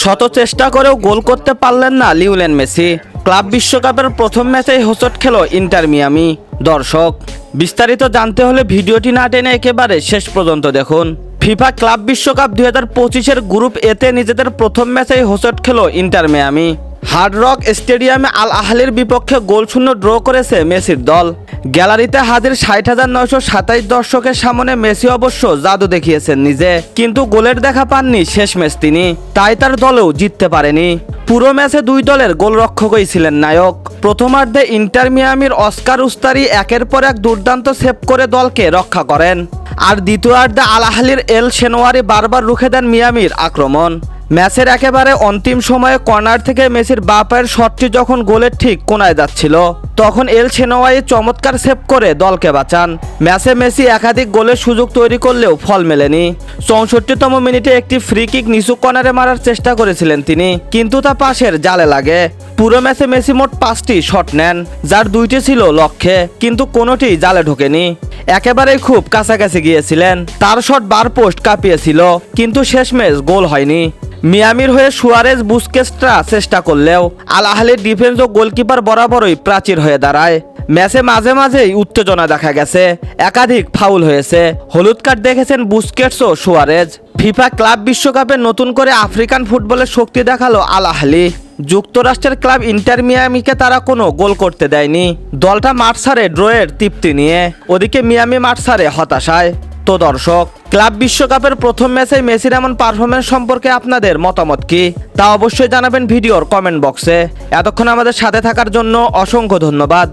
শত চেষ্টা করেও গোল করতে পারলেন না লিওনেল মেসি। ক্লাব বিশ্বকাপের প্রথম ম্যাচেই হোঁচট খেল ইন্টার মিয়ামি। দর্শক, বিস্তারিত জানতে হলে ভিডিওটি না টেনে একেবারে শেষ পর্যন্ত দেখুন। ফিফা ক্লাব বিশ্বকাপ দুই হাজার পঁচিশের গ্রুপ এতে নিজেদের প্রথম ম্যাচেই হোঁচট খেল ইন্টার মিয়ামি। হার্ড রক স্টেডিয়ামে আল আহলির বিপক্ষে গোল শূন্য ড্র করেছে মেসির দল। গ্যালারিতে হাজির ষাট হাজার নয়শো সাতাইশ দর্শকের সামনে মেসি অবশ্য জাদু দেখিয়েছেন নিজে। কিন্তু গোলের দেখা পাননি শেষ ম্যাচ তিনি। তাই তার দলেও জিততে পারেনি। পুরো ম্যাচে দুই দলের গোলরক্ষকই ছিলেন নায়ক। প্রথমার্ধে ইন্টার মিয়ামির অস্কার উস্তারি একের পর এক দুর্দান্ত সেভ করে দলকে রক্ষা করেন। আর দ্বিতীয়ার্ধে আল আহলির এল সেনোয়ারি বারবার রুখে দেন মিয়ামির আক্রমণ। ম্যাচের একেবারে অন্তিম সময়ে কর্নার থেকে মেসির বা পায়ের শটটি যখন গোলের ঠিক কোনায় যাচ্ছিল তখন এল সেনোয়াই চমৎকার সেভ করে দলকে বাঁচান। ম্যাচে মেসি একাধিক গোলের সুযোগ তৈরি করলেও ফল মেলেনি। চৌষট্টিতম মিনিটে একটি ফ্রি কিক নিচু কর্নারে মারার চেষ্টা করেছিলেন তিনি, কিন্তু তা পাশের জালে লাগে। পুরো ম্যাচে মেসি মোট পাঁচটি শট নেন, যার দুইটি ছিল লক্ষ্যে, কিন্তু কোনোটি জালে ঢোকেনি। একেবারেই খুব কাছাকাছি গিয়েছিলেন। তার শট বার পোস্ট কাঁপিয়েছিল, কিন্তু শেষমেশ গোল হয়নি। মিয়ামির হয়ে সুয়ারেজ বুস্কেস্টরা চেষ্টা করলেও আল আহলির ডিফেন্স ও গোলকিপার বরাবরই প্রাচীর হয়ে দাঁড়ায়। ম্যাচে মাঝে মাঝেই উত্তেজনা দেখা গেছে। একাধিক ফাউল হয়েছে। হলুদ কার্ড দেখেছেন বুস্কেটস ও সুয়ারেজ। ফিফা ক্লাব বিশ্বকাপে নতুন করে আফ্রিকান ফুটবলের শক্তি দেখাল আল আহলি যুক্তরাষ্ট্রের ক্লাব ইন্টার মিয়ামিকে তারা কোনো গোল করতে দেয়নি। দলটা মাঠ ছাড়ে ড্রয়ের তৃপ্তি নিয়ে। ওদিকে মিয়ামি মাঠ ছাড়ে হতাশায়। তো দর্শক ক্লাব বিশ্বকাপের প্রথম ম্যাচে মেসির এমন পারফরমেন্স সম্পর্কে আপনাদের মতামত কি? তা অবশ্যই জানাবেন ভিডিওর কমেন্ট বক্সে এতক্ষণ আমাদের সাথে থাকার জন্য অসংখ্য ধন্যবাদ।